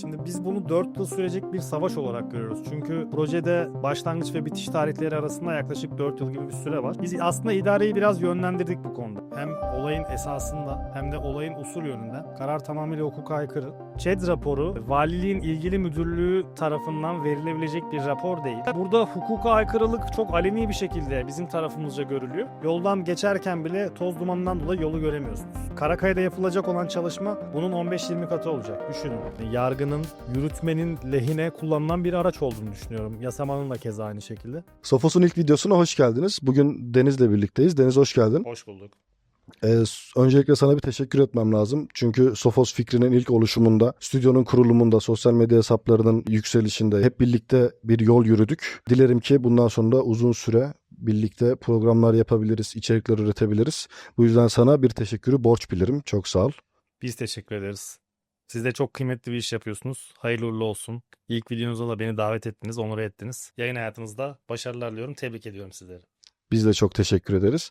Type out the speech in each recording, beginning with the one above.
Şimdi biz bunu 4 yıl sürecek bir savaş olarak görüyoruz. Çünkü projede başlangıç ve bitiş tarihleri arasında yaklaşık 4 yıl gibi bir süre var. Biz aslında idareyi biraz yönlendirdik bu konuda. Hem olayın esasında hem de olayın usul yönünden. Karar tamamıyla hukuka aykırı. ÇED raporu valiliğin ilgili müdürlüğü tarafından verilebilecek bir rapor değil. Burada hukuka aykırılık çok aleni bir şekilde bizim tarafımızca görülüyor. Yoldan geçerken bile toz dumanından dolayı yolu göremiyorsunuz. Karakaya'da yapılacak olan çalışma bunun 15-20 katı olacak. Düşünün. Yargının, yürütmenin lehine kullanılan bir araç olduğunu düşünüyorum. Yasamanın da keza aynı şekilde. Sofos'un ilk videosuna hoş geldiniz. Bugün Deniz'le birlikteyiz. Deniz hoş geldin. Hoş bulduk. Ee, öncelikle sana bir teşekkür etmem lazım. Çünkü Sofos fikrinin ilk oluşumunda, stüdyonun kurulumunda, sosyal medya hesaplarının yükselişinde hep birlikte bir yol yürüdük. Dilerim ki bundan sonra uzun süre birlikte programlar yapabiliriz, içerikler üretebiliriz. Bu yüzden sana bir teşekkürü borç bilirim. Çok sağ ol. Biz teşekkür ederiz. Siz de çok kıymetli bir iş yapıyorsunuz. Hayırlı uğurlu olsun. İlk videonuzda da beni davet ettiniz, onur ettiniz. Yayın hayatınızda başarılar diliyorum. Tebrik ediyorum sizleri. Biz de çok teşekkür ederiz.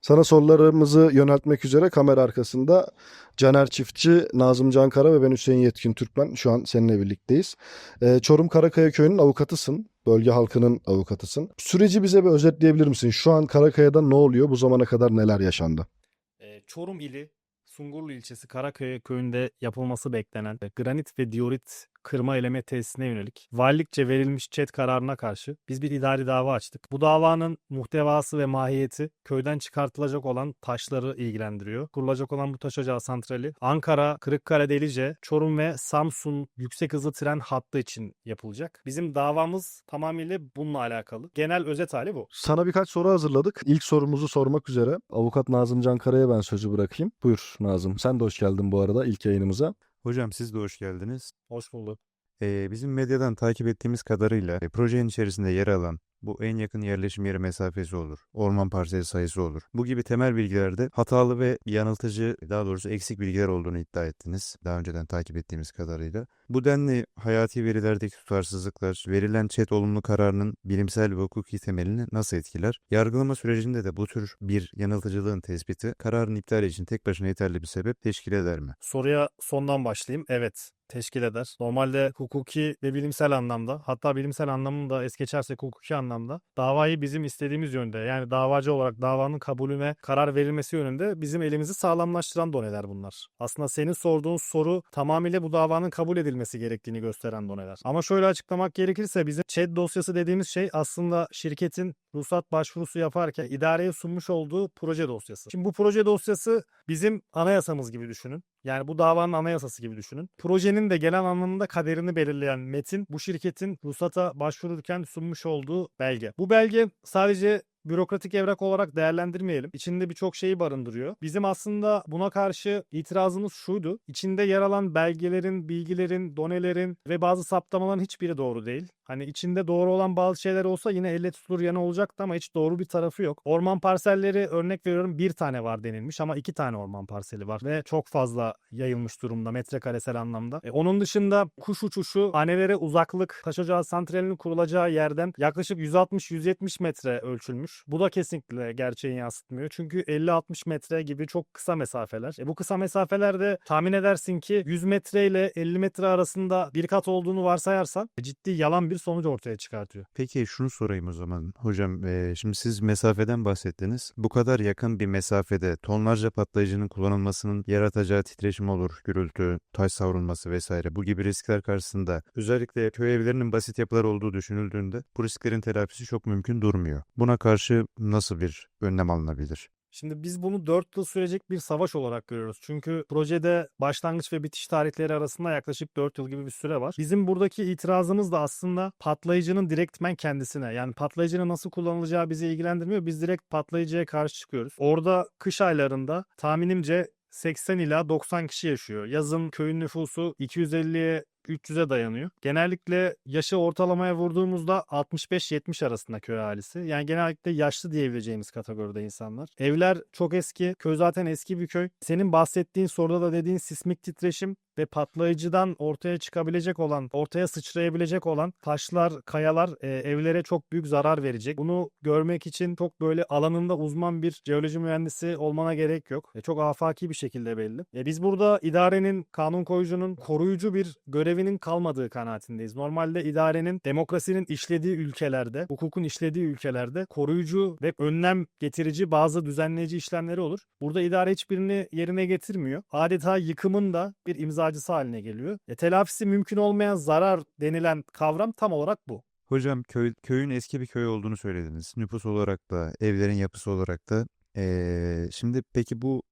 Sana sorularımızı yöneltmek üzere kamera arkasında Caner Çiftçi, Nazım Cankara ve ben Hüseyin Yetkin Türkmen şu an seninle birlikteyiz. Ee, Çorum Karakaya Köyü'nün avukatısın. Bölge halkının avukatısın. Süreci bize bir özetleyebilir misin? Şu an Karakaya'da ne oluyor? Bu zamana kadar neler yaşandı? Ee, Çorum ili Sungurlu ilçesi Karaköy köyünde yapılması beklenen granit ve diorit kırma eleme tesisine yönelik valilikçe verilmiş çet kararına karşı biz bir idari dava açtık. Bu davanın muhtevası ve mahiyeti köyden çıkartılacak olan taşları ilgilendiriyor. Kurulacak olan bu taş ocağı santrali Ankara, Kırıkkale, Delice, Çorum ve Samsun yüksek hızlı tren hattı için yapılacak. Bizim davamız tamamıyla bununla alakalı. Genel özet hali bu. Sana birkaç soru hazırladık. İlk sorumuzu sormak üzere avukat Nazım Cankara'ya ben sözü bırakayım. Buyur Nazım. Sen de hoş geldin bu arada ilk yayınımıza. Hocam siz de hoş geldiniz. Hoş bulduk. Ee, bizim medyadan takip ettiğimiz kadarıyla e, projenin içerisinde yer alan bu en yakın yerleşim yeri mesafesi olur. Orman parseli sayısı olur. Bu gibi temel bilgilerde hatalı ve yanıltıcı daha doğrusu eksik bilgiler olduğunu iddia ettiniz. Daha önceden takip ettiğimiz kadarıyla. Bu denli hayati verilerdeki tutarsızlıklar verilen çet olumlu kararının bilimsel ve hukuki temelini nasıl etkiler? Yargılama sürecinde de bu tür bir yanıltıcılığın tespiti kararın iptali için tek başına yeterli bir sebep teşkil eder mi? Soruya sondan başlayayım. Evet teşkil eder. Normalde hukuki ve bilimsel anlamda hatta bilimsel anlamını da es geçersek hukuki anlamda davayı bizim istediğimiz yönde yani davacı olarak davanın kabulüne karar verilmesi yönünde bizim elimizi sağlamlaştıran doneler bunlar. Aslında senin sorduğun soru tamamıyla bu davanın kabul edilmesi gerektiğini gösteren doneler. Ama şöyle açıklamak gerekirse bizim ÇED dosyası dediğimiz şey aslında şirketin ruhsat başvurusu yaparken idareye sunmuş olduğu proje dosyası. Şimdi bu proje dosyası bizim anayasamız gibi düşünün. Yani bu davanın anayasası gibi düşünün. Projenin de genel anlamında kaderini belirleyen metin bu şirketin ruhsata başvururken sunmuş olduğu belge. Bu belge sadece bürokratik evrak olarak değerlendirmeyelim. İçinde birçok şeyi barındırıyor. Bizim aslında buna karşı itirazımız şuydu. İçinde yer alan belgelerin, bilgilerin, donelerin ve bazı saptamaların hiçbiri doğru değil. Hani içinde doğru olan bazı şeyler olsa yine elle tutulur yanı olacaktı ama hiç doğru bir tarafı yok. Orman parselleri örnek veriyorum bir tane var denilmiş ama iki tane orman parseli var ve çok fazla yayılmış durumda metrekaresel anlamda. E, onun dışında kuş uçuşu hanelere uzaklık taş ocağı santralinin kurulacağı yerden yaklaşık 160-170 metre ölçülmüş. Bu da kesinlikle gerçeği yansıtmıyor. Çünkü 50-60 metre gibi çok kısa mesafeler. E, bu kısa mesafelerde tahmin edersin ki 100 metre ile 50 metre arasında bir kat olduğunu varsayarsan e, ciddi yalan bir sonuç ortaya çıkartıyor. Peki şunu sorayım o zaman. Hocam eee, şimdi siz mesafeden bahsettiniz. Bu kadar yakın bir mesafede tonlarca patlayıcının kullanılmasının yaratacağı titreşim olur, gürültü, taş savrulması vesaire bu gibi riskler karşısında özellikle köy evlerinin basit yapılar olduğu düşünüldüğünde bu risklerin telafisi çok mümkün durmuyor. Buna karşı nasıl bir önlem alınabilir? Şimdi biz bunu 4 yıl sürecek bir savaş olarak görüyoruz. Çünkü projede başlangıç ve bitiş tarihleri arasında yaklaşık 4 yıl gibi bir süre var. Bizim buradaki itirazımız da aslında patlayıcının direktmen kendisine. Yani patlayıcının nasıl kullanılacağı bizi ilgilendirmiyor. Biz direkt patlayıcıya karşı çıkıyoruz. Orada kış aylarında tahminimce 80 ila 90 kişi yaşıyor. Yazın köyün nüfusu 250'ye 300'e dayanıyor. Genellikle yaşı ortalamaya vurduğumuzda 65-70 arasında köy ahalisi. Yani genellikle yaşlı diyebileceğimiz kategoride insanlar. Evler çok eski. Köy zaten eski bir köy. Senin bahsettiğin soruda da dediğin sismik titreşim ve patlayıcıdan ortaya çıkabilecek olan, ortaya sıçrayabilecek olan taşlar, kayalar e, evlere çok büyük zarar verecek. Bunu görmek için çok böyle alanında uzman bir jeoloji mühendisi olmana gerek yok. E, çok afaki bir şekilde belli. E, biz burada idarenin, kanun koyucunun koruyucu bir görevinin kalmadığı kanaatindeyiz. Normalde idarenin demokrasinin işlediği ülkelerde, hukukun işlediği ülkelerde koruyucu ve önlem getirici bazı düzenleyici işlemleri olur. Burada idare hiçbirini yerine getirmiyor. Adeta yıkımın da bir imzacısı haline geliyor. E, telafisi mümkün olmayan zarar denilen kavram tam olarak bu. Hocam köy, köyün eski bir köy olduğunu söylediniz. Nüfus olarak da, evlerin yapısı olarak da. Ee, şimdi peki bu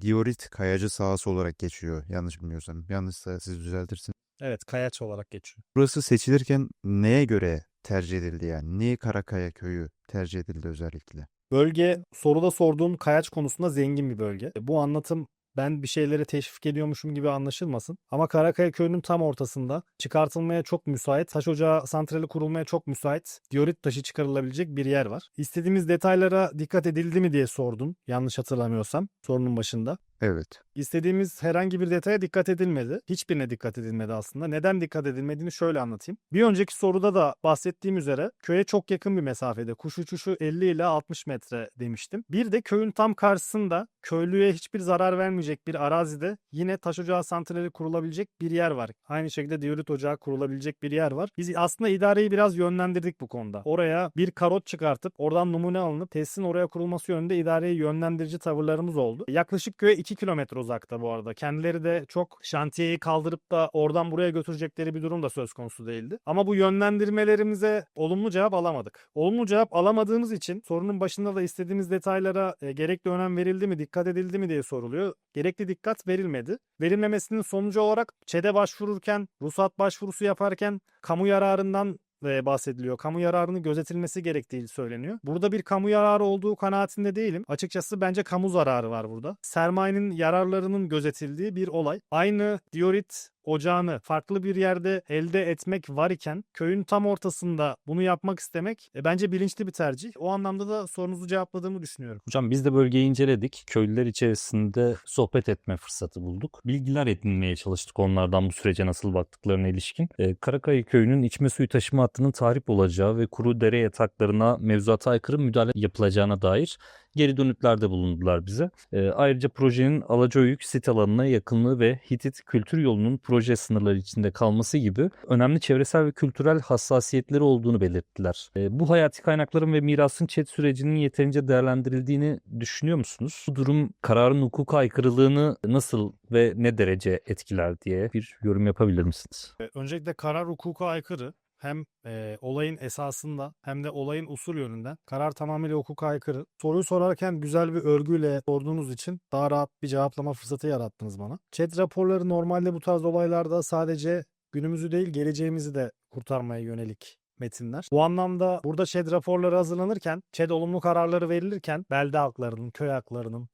diorit kayacı sahası olarak geçiyor. Yanlış bilmiyorsam. Yanlışsa siz düzeltirsiniz. Evet, kayaç olarak geçiyor. Burası seçilirken neye göre tercih edildi yani? Niye Karakaya köyü tercih edildi özellikle? Bölge soruda sorduğun kayaç konusunda zengin bir bölge. E, Bu anlatım ben bir şeyleri teşvik ediyormuşum gibi anlaşılmasın. Ama Karakaya köyünün tam ortasında çıkartılmaya çok müsait, taş ocağı santrali kurulmaya çok müsait, diorit taşı çıkarılabilecek bir yer var. İstediğimiz detaylara dikkat edildi mi diye sordun yanlış hatırlamıyorsam sorunun başında. Evet. İstediğimiz herhangi bir detaya dikkat edilmedi. Hiçbirine dikkat edilmedi aslında. Neden dikkat edilmediğini şöyle anlatayım. Bir önceki soruda da bahsettiğim üzere köye çok yakın bir mesafede. Kuş uçuşu 50 ile 60 metre demiştim. Bir de köyün tam karşısında köylüye hiçbir zarar vermeyecek bir arazide yine taş ocağı santrali kurulabilecek bir yer var. Aynı şekilde diorit ocağı kurulabilecek bir yer var. Biz aslında idareyi biraz yönlendirdik bu konuda. Oraya bir karot çıkartıp oradan numune alınıp tesisin oraya kurulması yönünde idareyi yönlendirici tavırlarımız oldu. Yaklaşık köye 2 kilometre uzakta bu arada. Kendileri de çok şantiyeyi kaldırıp da oradan buraya götürecekleri bir durum da söz konusu değildi. Ama bu yönlendirmelerimize olumlu cevap alamadık. Olumlu cevap alamadığımız için sorunun başında da istediğimiz detaylara e, gerekli önem verildi mi, dikkat edildi mi diye soruluyor. Gerekli dikkat verilmedi. Verilmemesinin sonucu olarak ÇED'e başvururken, ruhsat başvurusu yaparken kamu yararından bahsediliyor. Kamu yararını gözetilmesi gerektiği söyleniyor. Burada bir kamu yararı olduğu kanaatinde değilim. Açıkçası bence kamu zararı var burada. Sermayenin yararlarının gözetildiği bir olay. Aynı diorit ocağını farklı bir yerde elde etmek var iken köyün tam ortasında bunu yapmak istemek e, bence bilinçli bir tercih. O anlamda da sorunuzu cevapladığımı düşünüyorum. Hocam biz de bölgeyi inceledik. Köylüler içerisinde sohbet etme fırsatı bulduk. Bilgiler edinmeye çalıştık onlardan bu sürece nasıl baktıklarına ilişkin. Ee, Karakaya köyünün içme suyu taşıma hattının tahrip olacağı ve kuru dere yataklarına mevzuata aykırı müdahale yapılacağına dair geri dönütlerde bulundular bize. Ee, ayrıca projenin Alacaoyuk sit alanına yakınlığı ve Hitit kültür yolunun proje sınırları içinde kalması gibi önemli çevresel ve kültürel hassasiyetleri olduğunu belirttiler. Ee, bu hayati kaynakların ve mirasın çet sürecinin yeterince değerlendirildiğini düşünüyor musunuz? Bu durum kararın hukuka aykırılığını nasıl ve ne derece etkiler diye bir yorum yapabilir misiniz? E, Öncelikle karar hukuka aykırı. Hem e, olayın esasında hem de olayın usul yönünden karar tamamıyla hukuka aykırı. Soruyu sorarken güzel bir örgüyle sorduğunuz için daha rahat bir cevaplama fırsatı yarattınız bana. Chat raporları normalde bu tarz olaylarda sadece günümüzü değil geleceğimizi de kurtarmaya yönelik metinler. Bu anlamda burada ÇED raporları hazırlanırken, ÇED olumlu kararları verilirken belde halklarının, köy halklarının,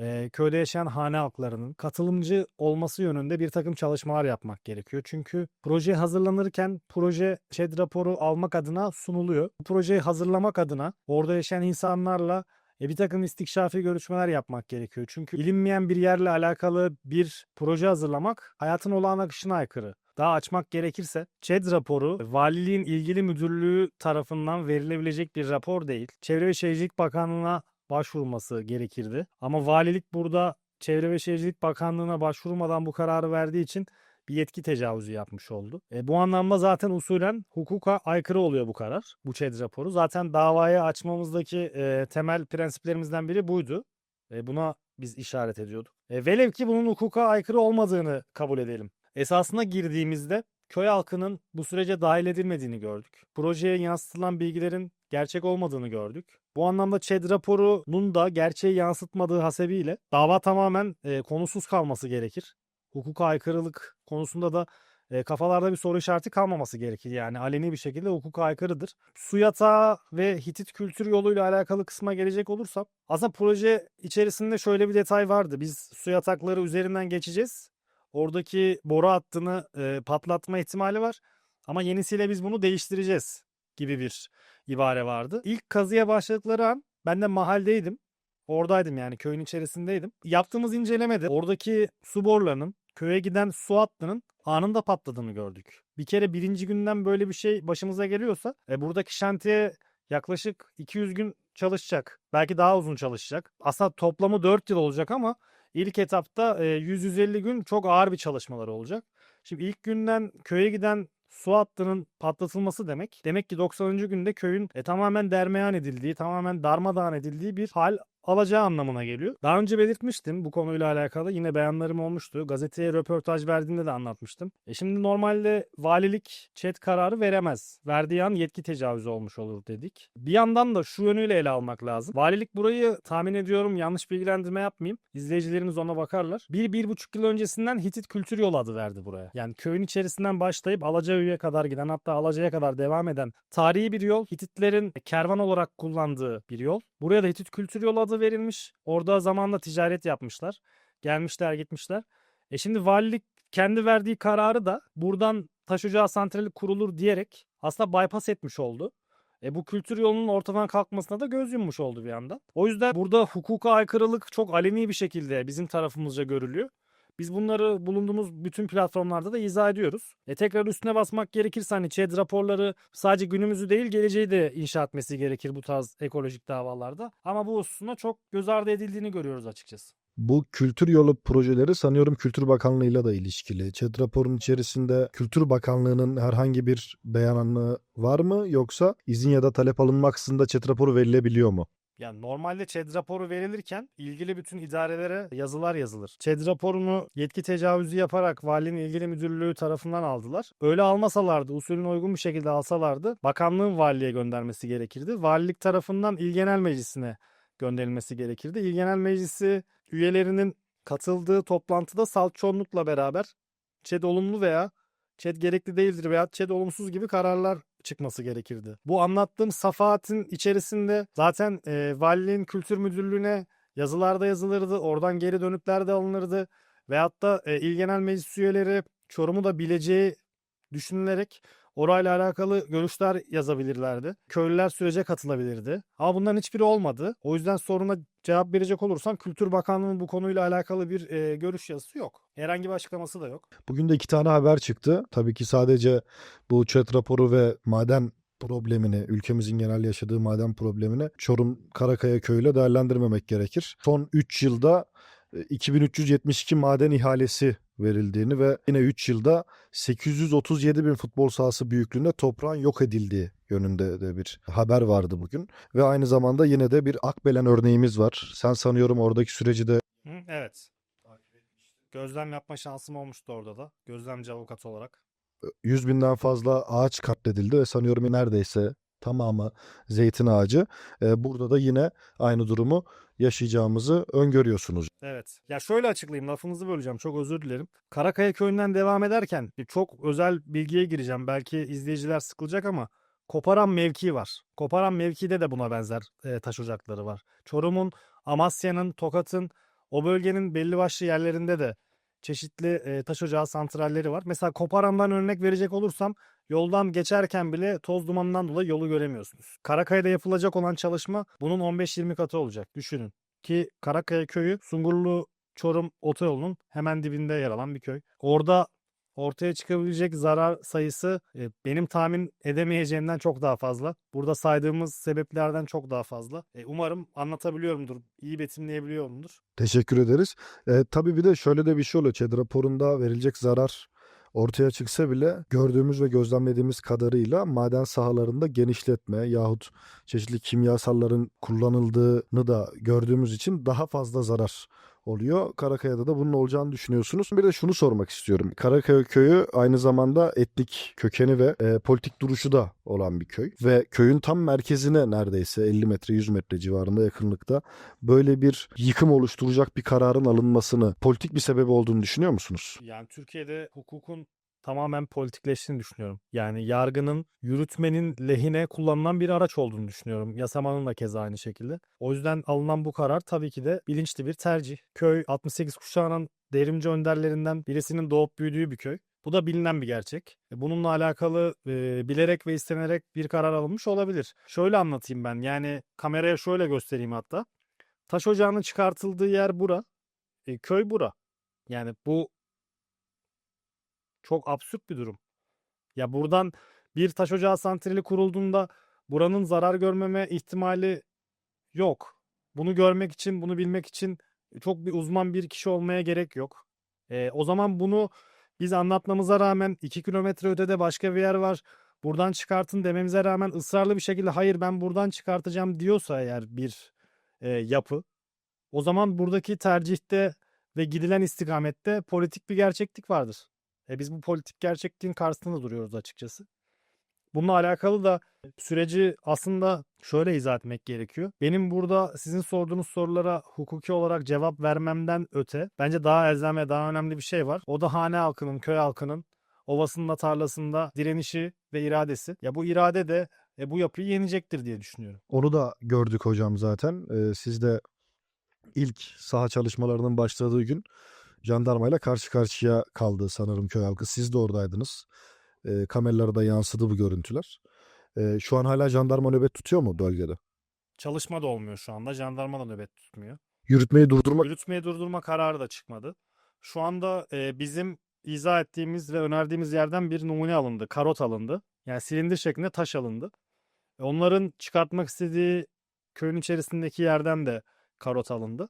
e, köyde yaşayan hane halklarının katılımcı olması yönünde bir takım çalışmalar yapmak gerekiyor. Çünkü proje hazırlanırken proje ÇED raporu almak adına sunuluyor. Bu projeyi hazırlamak adına orada yaşayan insanlarla e, bir takım istikşafi görüşmeler yapmak gerekiyor. Çünkü bilinmeyen bir yerle alakalı bir proje hazırlamak hayatın olağan akışına aykırı. Daha açmak gerekirse ÇED raporu valiliğin ilgili müdürlüğü tarafından verilebilecek bir rapor değil. Çevre ve Şehircilik Bakanlığı'na başvurulması gerekirdi. Ama valilik burada Çevre ve Şehircilik Bakanlığı'na başvurmadan bu kararı verdiği için bir yetki tecavüzü yapmış oldu. E, bu anlamda zaten usulen hukuka aykırı oluyor bu karar, bu ÇED raporu. Zaten davayı açmamızdaki e, temel prensiplerimizden biri buydu. E, buna biz işaret ediyorduk. E, velev ki bunun hukuka aykırı olmadığını kabul edelim. Esasına girdiğimizde köy halkının bu sürece dahil edilmediğini gördük. Projeye yansıtılan bilgilerin gerçek olmadığını gördük. Bu anlamda ÇED raporunun da gerçeği yansıtmadığı hasebiyle dava tamamen e, konusuz kalması gerekir. Hukuka aykırılık konusunda da e, kafalarda bir soru işareti kalmaması gerekir. Yani aleni bir şekilde hukuka aykırıdır. Su yatağı ve Hitit kültür yoluyla alakalı kısma gelecek olursam aslında proje içerisinde şöyle bir detay vardı. Biz su yatakları üzerinden geçeceğiz. Oradaki boru hattını e, patlatma ihtimali var. Ama yenisiyle biz bunu değiştireceğiz gibi bir ibare vardı. İlk kazıya başladıkları an ben de mahaldeydim. Oradaydım yani köyün içerisindeydim. Yaptığımız incelemede oradaki su borularının köye giden su hattının anında patladığını gördük. Bir kere birinci günden böyle bir şey başımıza geliyorsa e, buradaki şantiye yaklaşık 200 gün çalışacak. Belki daha uzun çalışacak. Aslında toplamı 4 yıl olacak ama ilk etapta e, 100-150 gün çok ağır bir çalışmaları olacak. Şimdi ilk günden köye giden su hattının patlatılması demek. Demek ki 90. günde köyün e, tamamen dermeyan edildiği, tamamen darmadağın edildiği bir hal alacağı anlamına geliyor. Daha önce belirtmiştim bu konuyla alakalı. Yine beyanlarım olmuştu. Gazeteye röportaj verdiğimde de anlatmıştım. E şimdi normalde valilik çet kararı veremez. Verdiği an yetki tecavüzü olmuş olur dedik. Bir yandan da şu yönüyle ele almak lazım. Valilik burayı tahmin ediyorum yanlış bilgilendirme yapmayayım. İzleyicilerimiz ona bakarlar. Bir, bir buçuk yıl öncesinden Hitit Kültür Yolu adı verdi buraya. Yani köyün içerisinden başlayıp Alacaköy'e kadar giden hatta Alaca'ya kadar devam eden tarihi bir yol. Hititlerin kervan olarak kullandığı bir yol. Buraya da Hitit Kültür Yolu adı verilmiş. Orada zamanla ticaret yapmışlar. Gelmişler gitmişler. E şimdi valilik kendi verdiği kararı da buradan taş ocağı santrali kurulur diyerek aslında bypass etmiş oldu. E bu kültür yolunun ortadan kalkmasına da göz yummuş oldu bir yandan. O yüzden burada hukuka aykırılık çok aleni bir şekilde bizim tarafımızca görülüyor. Biz bunları bulunduğumuz bütün platformlarda da izah ediyoruz. E tekrar üstüne basmak gerekirse hani ÇED raporları sadece günümüzü değil geleceği de inşa etmesi gerekir bu tarz ekolojik davalarda. Ama bu hususuna çok göz ardı edildiğini görüyoruz açıkçası. Bu kültür yolu projeleri sanıyorum Kültür Bakanlığı'yla da ilişkili. ÇED raporun içerisinde Kültür Bakanlığı'nın herhangi bir beyanı var mı yoksa izin ya da talep alınmaksızın da ÇED raporu verilebiliyor mu? Yani normalde ÇED raporu verilirken ilgili bütün idarelere yazılar yazılır. ÇED raporunu yetki tecavüzü yaparak valinin ilgili müdürlüğü tarafından aldılar. Öyle almasalardı, usulüne uygun bir şekilde alsalardı bakanlığın valiliğe göndermesi gerekirdi. Valilik tarafından İl Genel Meclisi'ne gönderilmesi gerekirdi. İl Genel Meclisi üyelerinin katıldığı toplantıda salt çoğunlukla beraber ÇED olumlu veya ÇED gerekli değildir veya ÇED olumsuz gibi kararlar çıkması gerekirdi. Bu anlattığım safaatin içerisinde zaten e, valiliğin kültür müdürlüğüne yazılarda yazılırdı. Oradan geri dönütler de alınırdı. Veyahut da e, İl Genel Meclis üyeleri Çorum'u da bileceği düşünülerek orayla alakalı görüşler yazabilirlerdi. Köylüler sürece katılabilirdi. Ama bunların hiçbiri olmadı. O yüzden soruna cevap verecek olursam Kültür Bakanlığı'nın bu konuyla alakalı bir e, görüş yazısı yok. Herhangi bir açıklaması da yok. Bugün de iki tane haber çıktı. Tabii ki sadece bu ÇED raporu ve maden problemini, ülkemizin genel yaşadığı maden problemini Çorum Karakaya köyüyle değerlendirmemek gerekir. Son 3 yılda e, 2372 maden ihalesi verildiğini ve yine 3 yılda 837 bin futbol sahası büyüklüğünde toprağın yok edildiği yönünde de bir haber vardı bugün. Ve aynı zamanda yine de bir Akbelen örneğimiz var. Sen sanıyorum oradaki süreci de evet. Gözlem yapma şansım olmuştu orada da. Gözlemci avukat olarak. 100 binden fazla ağaç katledildi ve sanıyorum neredeyse tamamı zeytin ağacı. Ee, burada da yine aynı durumu yaşayacağımızı öngörüyorsunuz. Evet. Ya şöyle açıklayayım lafınızı böleceğim çok özür dilerim. Karakaya köyünden devam ederken çok özel bilgiye gireceğim. Belki izleyiciler sıkılacak ama Koparan mevki var. Koparan mevkide de buna benzer e, taş ocakları var. Çorum'un, Amasya'nın, Tokat'ın o bölgenin belli başlı yerlerinde de çeşitli e, taş ocağı santralleri var. Mesela Koparan'dan örnek verecek olursam yoldan geçerken bile toz dumanından dolayı yolu göremiyorsunuz. Karakaya'da yapılacak olan çalışma bunun 15-20 katı olacak. Düşünün ki Karakaya köyü Sungurlu Çorum otoyolunun hemen dibinde yer alan bir köy. Orada ortaya çıkabilecek zarar sayısı e, benim tahmin edemeyeceğimden çok daha fazla. Burada saydığımız sebeplerden çok daha fazla. E, umarım anlatabiliyorumdur, iyi betimleyebiliyorumdur. Teşekkür ederiz. Ee, tabii bir de şöyle de bir şey oluyor. ÇED raporunda verilecek zarar ortaya çıksa bile gördüğümüz ve gözlemlediğimiz kadarıyla maden sahalarında genişletme yahut çeşitli kimyasalların kullanıldığını da gördüğümüz için daha fazla zarar oluyor. Karakaya'da da bunun olacağını düşünüyorsunuz. Bir de şunu sormak istiyorum. Karakaya köyü aynı zamanda etnik kökeni ve e, politik duruşu da olan bir köy. Ve köyün tam merkezine neredeyse 50 metre 100 metre civarında yakınlıkta böyle bir yıkım oluşturacak bir kararın alınmasını politik bir sebebi olduğunu düşünüyor musunuz? Yani Türkiye'de hukukun tamamen politikleştiğini düşünüyorum. Yani yargının yürütmenin lehine kullanılan bir araç olduğunu düşünüyorum. Yasamanın da keza aynı şekilde. O yüzden alınan bu karar tabii ki de bilinçli bir tercih. Köy 68 kuşağının devrimci önderlerinden birisinin doğup büyüdüğü bir köy. Bu da bilinen bir gerçek. E, Bununla alakalı e, bilerek ve istenerek bir karar alınmış olabilir. Şöyle anlatayım ben. Yani kameraya şöyle göstereyim hatta. Taş ocağının çıkartıldığı yer bura. E, köy bura. Yani bu çok absürt bir durum. Ya buradan bir taş ocağı santrali kurulduğunda buranın zarar görmeme ihtimali yok. Bunu görmek için, bunu bilmek için çok bir uzman bir kişi olmaya gerek yok. Ee, o zaman bunu biz anlatmamıza rağmen 2 kilometre ötede başka bir yer var. Buradan çıkartın dememize rağmen ısrarlı bir şekilde hayır ben buradan çıkartacağım diyorsa eğer bir e, yapı o zaman buradaki tercihte ve gidilen istikamette politik bir gerçeklik vardır. E biz bu politik gerçekliğin karşısında duruyoruz açıkçası. Bununla alakalı da süreci aslında şöyle izah etmek gerekiyor. Benim burada sizin sorduğunuz sorulara hukuki olarak cevap vermemden öte bence daha elzem ve daha önemli bir şey var. O da hane halkının, köy halkının ovasında, tarlasında direnişi ve iradesi. Ya bu irade de e, bu yapıyı yenecektir diye düşünüyorum. Onu da gördük hocam zaten. Ee, siz de ilk saha çalışmalarının başladığı gün jandarmayla karşı karşıya kaldı sanırım köy halkı. Siz de oradaydınız. Ee, kameralara da yansıdı bu görüntüler. Ee, şu an hala jandarma nöbet tutuyor mu bölgede? Çalışma da olmuyor şu anda. Jandarma da nöbet tutmuyor. Yürütmeyi durdurmak Yürütmeyi durdurma kararı da çıkmadı. Şu anda e, bizim izah ettiğimiz ve önerdiğimiz yerden bir numune alındı. Karot alındı. Yani silindir şeklinde taş alındı. E, Onların çıkartmak istediği köyün içerisindeki yerden de karot alındı.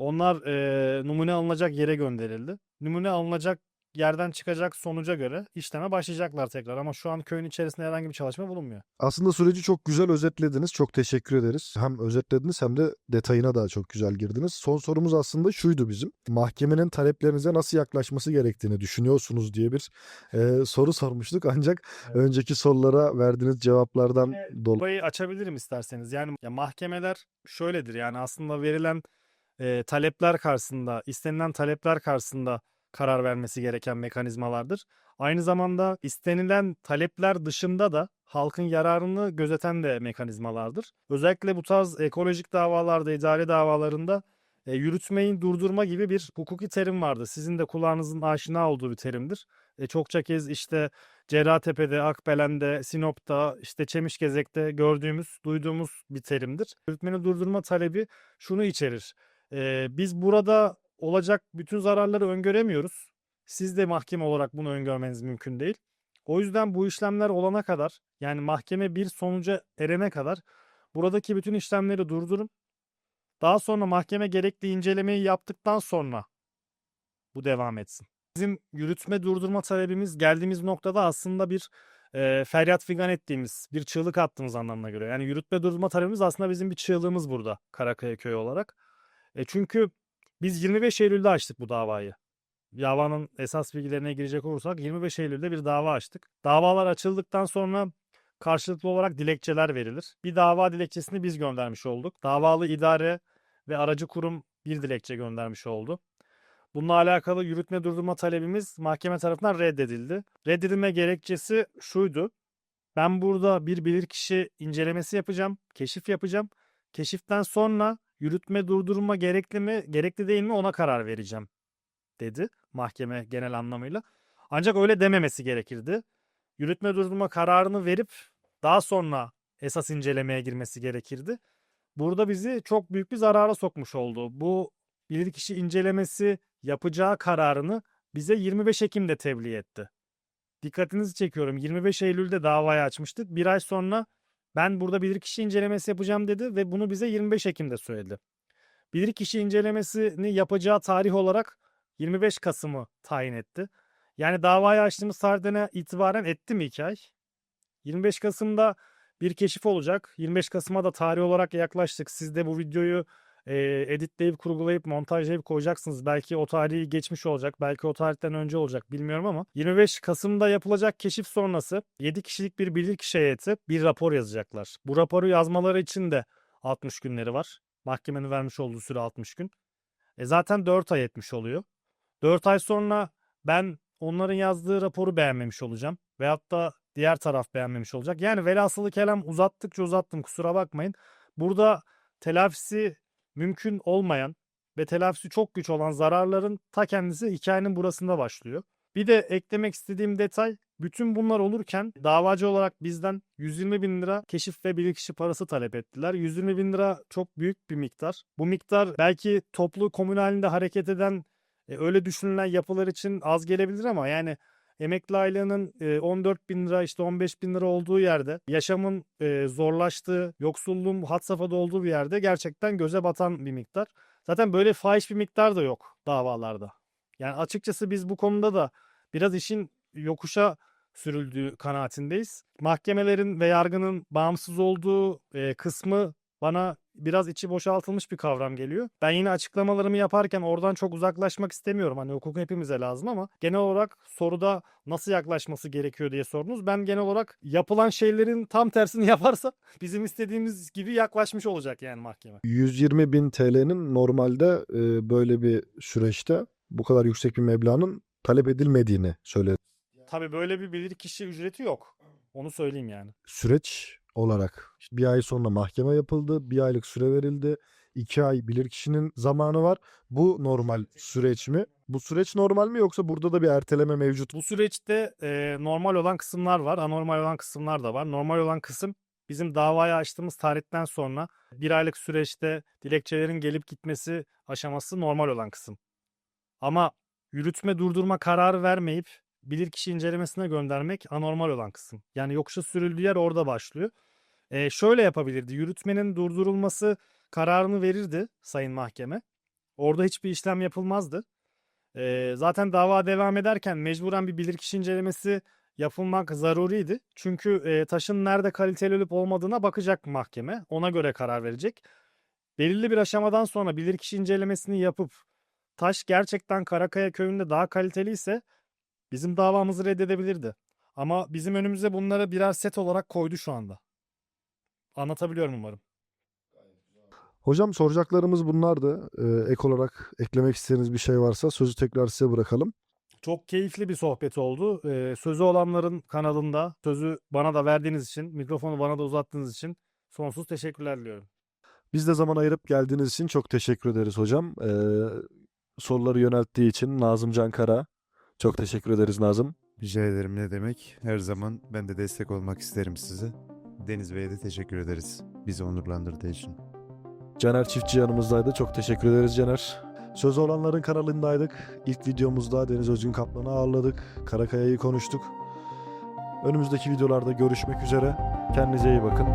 Onlar e, numune alınacak yere gönderildi. Numune alınacak yerden çıkacak sonuca göre işleme başlayacaklar tekrar. Ama şu an köyün içerisinde herhangi bir çalışma bulunmuyor. Aslında süreci çok güzel özetlediniz. Çok teşekkür ederiz. Hem özetlediniz hem de detayına da çok güzel girdiniz. Son sorumuz aslında şuydu bizim. Mahkemenin taleplerinize nasıl yaklaşması gerektiğini düşünüyorsunuz diye bir e, soru sormuştuk. Ancak Evet. önceki sorulara verdiğiniz cevaplardan dolayı Burayı açabilirim isterseniz. Yani ya mahkemeler şöyledir yani aslında verilen e, talepler karşısında, istenilen talepler karşısında karar vermesi gereken mekanizmalardır. Aynı zamanda istenilen talepler dışında da halkın yararını gözeten de mekanizmalardır. Özellikle bu tarz ekolojik davalarda, idare davalarında e, yürütmeyin durdurma gibi bir hukuki terim vardı. Sizin de kulağınızın aşina olduğu bir terimdir. E, çokça kez işte Cerrahtepe'de, Akbelen'de, Sinop'ta, işte Çemişgezek'te gördüğümüz, duyduğumuz bir terimdir. Yürütmeni durdurma talebi şunu içerir. Ee, biz burada olacak bütün zararları öngöremiyoruz. Siz de mahkeme olarak bunu öngörmeniz mümkün değil. O yüzden bu işlemler olana kadar, yani mahkeme bir sonuca erene kadar buradaki bütün işlemleri durdurun. Daha sonra mahkeme gerekli incelemeyi yaptıktan sonra bu devam etsin. Bizim yürütme durdurma talebimiz geldiğimiz noktada aslında bir e, feryat figan ettiğimiz, bir çığlık attığımız anlamına göre. Yani yürütme durdurma talebimiz aslında bizim bir çığlığımız burada Karakaya Köyü olarak. E, çünkü biz 25 Eylül'de açtık bu davayı. Davanın esas bilgilerine girecek olursak 25 Eylül'de bir dava açtık. Davalar açıldıktan sonra karşılıklı olarak dilekçeler verilir. Bir dava dilekçesini biz göndermiş olduk. Davalı idare ve aracı kurum bir dilekçe göndermiş oldu. Bununla alakalı yürütme durdurma talebimiz mahkeme tarafından reddedildi. Reddedilme gerekçesi şuydu. Ben burada bir bilirkişi incelemesi yapacağım, keşif yapacağım. Keşiften sonra yürütme durdurma gerekli mi, gerekli değil mi ona karar vereceğim dedi mahkeme genel anlamıyla. Ancak öyle dememesi gerekirdi. Yürütme durdurma kararını verip daha sonra esas incelemeye girmesi gerekirdi. Burada bizi çok büyük bir zarara sokmuş oldu. Bu bilirkişi incelemesi yapacağı kararını bize 25 Ekim'de tebliğ etti. Dikkatinizi çekiyorum. 25 Eylül'de davayı açmıştık. Bir ay sonra ben burada bilirkişi incelemesi yapacağım dedi ve bunu bize 25 Ekim'de söyledi. Bilirkişi incelemesini yapacağı tarih olarak 25 Kasım'ı tayin etti. Yani davayı açtığımız tarihten itibaren etti mi 2 ay? 25 Kasım'da bir keşif olacak. 25 Kasım'a da tarih olarak yaklaştık. Siz de bu videoyu e, editleyip kurgulayıp montajlayıp koyacaksınız. Belki o tarihi geçmiş olacak. Belki o tarihten önce olacak bilmiyorum ama 25 Kasım'da yapılacak keşif sonrası 7 kişilik bir bilirkişi heyeti bir rapor yazacaklar. Bu raporu yazmaları için de 60 günleri var. Mahkemenin vermiş olduğu süre 60 gün. E zaten 4 ay etmiş oluyor. 4 ay sonra ben onların yazdığı raporu beğenmemiş olacağım. Veyahut da diğer taraf beğenmemiş olacak. Yani velhasılı kelam uzattıkça uzattım kusura bakmayın. Burada telafisi mümkün olmayan ve telafisi çok güç olan zararların ta kendisi hikayenin burasında başlıyor. Bir de eklemek istediğim detay bütün bunlar olurken davacı olarak bizden 120 bin lira keşif ve bilirkişi parası talep ettiler. 120 bin lira çok büyük bir miktar. Bu miktar belki toplu komün halinde hareket eden e, öyle düşünülen yapılar için az gelebilir ama yani emekli e, 14 bin lira işte 15 bin lira olduğu yerde yaşamın e, zorlaştığı, yoksulluğun had safhada olduğu bir yerde gerçekten göze batan bir miktar. Zaten böyle fahiş bir miktar da yok davalarda. Yani açıkçası biz bu konuda da biraz işin yokuşa sürüldüğü kanaatindeyiz. Mahkemelerin ve yargının bağımsız olduğu e, kısmı bana biraz içi boşaltılmış bir kavram geliyor. Ben yine açıklamalarımı yaparken oradan çok uzaklaşmak istemiyorum. Hani hukuk hepimize lazım ama genel olarak soruda nasıl yaklaşması gerekiyor diye sordunuz. Ben genel olarak yapılan şeylerin tam tersini yaparsa bizim istediğimiz gibi yaklaşmış olacak yani mahkeme. 120 bin TL'nin normalde e, böyle bir süreçte bu kadar yüksek bir meblağın talep edilmediğini söyledi. Tabii böyle bir bilirkişi ücreti yok. Onu söyleyeyim yani. Süreç olarak bir ay sonra mahkeme yapıldı. Bir aylık süre verildi. iki ay bilirkişinin zamanı var. Bu normal süreç mi? Bu süreç normal mi yoksa burada da bir erteleme mevcut? Bu süreçte e, normal olan kısımlar var, anormal olan kısımlar da var. Normal olan kısım bizim davayı açtığımız tarihten sonra bir aylık süreçte dilekçelerin gelip gitmesi aşaması normal olan kısım. Ama yürütme durdurma kararı vermeyip bilirkişi incelemesine göndermek anormal olan kısım. Yani yokuşa sürüldüğü yer orada başlıyor. E, şöyle yapabilirdi. Yürütmenin durdurulması kararını verirdi Sayın Mahkeme. Orada hiçbir işlem yapılmazdı. Ee, zaten dava devam ederken mecburen bir bilirkişi incelemesi yapılmak zaruriydi. Çünkü e, taşın nerede kaliteli olup olmadığına bakacak mahkeme. Ona göre karar verecek. Belirli bir aşamadan sonra bilirkişi incelemesini yapıp taş gerçekten Karakaya köyünde daha kaliteli ise bizim davamızı reddedebilirdi. Ama bizim önümüze bunları birer set olarak koydu şu anda. Anlatabiliyorum umarım. Hocam soracaklarımız bunlardı. Ee, ek olarak eklemek istediğiniz bir şey varsa sözü tekrar size bırakalım. Çok keyifli bir sohbet oldu. Ee, sözü olanların kanalında sözü bana da verdiğiniz için, mikrofonu bana da uzattığınız için sonsuz teşekkürler diliyorum. Biz de zaman ayırıp geldiğiniz için çok teşekkür ederiz hocam. Ee, soruları yönelttiği için Nazım Cankara. Çok teşekkür ederiz Nazım. Rica ederim ne demek. Her zaman ben de destek olmak isterim size. Deniz Bey'e de teşekkür ederiz. Bizi onurlandırdığı için. Caner Çiftçi yanımızdaydı. Çok teşekkür ederiz Caner. Sözü olanların kanalındaydık. İlk videomuzda Deniz Özgün Kaplan'ı ağırladık. Karakaya'yı konuştuk. Önümüzdeki videolarda görüşmek üzere. Kendinize iyi bakın.